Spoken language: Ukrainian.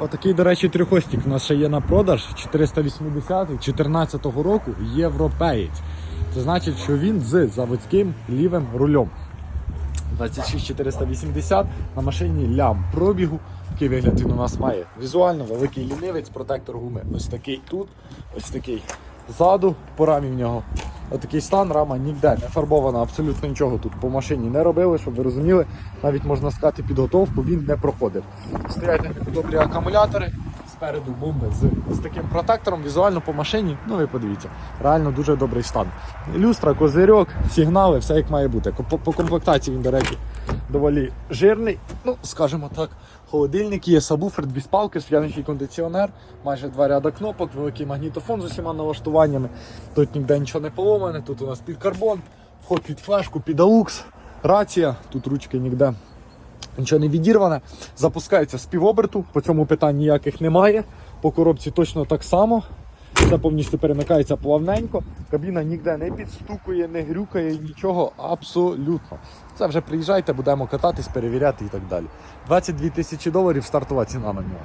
Отакий, до речі, трьохостік у нас ще є на продаж 480 14 року європеєць. Це значить, що він з заводським лівим рулем. 26480 на машині лям пробігу. Такий вигляд він у нас має. Візуально великий лінивець, протектор гуми. Ось такий тут, ось такий ззаду, по рамі в нього. Отакий стан, рама ніде не фарбована, абсолютно нічого тут по машині не робили, щоб ви розуміли. Навіть можна сказати підготовку, він не проходив. Стоять добрі акумулятори, спереду бомби з, з таким протектором, візуально по машині, ну ви подивіться, реально дуже добрий стан. Люстра, козирьок, сигнали, все як має бути. По, по комплектації він, до речі, доволі жирний. Ну, скажімо так, холодильник є, сабвуфер, дві спалки, стояночий кондиціонер, майже два ряда кнопок, великий магнітофон з усіма налаштуваннями. Тут ніде нічого не поломане, тут у нас під карбон, вход під флешку, під AUX, рація, тут ручки ніде. Нічого не відірване. Запускається з півоберту, по цьому питань ніяких немає. По коробці точно так само. Все повністю перемикається плавненько. Кабіна ніде не підстукує, не грюкає, нічого абсолютно. Це вже приїжджайте, будемо кататись, перевіряти і так далі. 22 тисячі доларів стартова ціна на нього.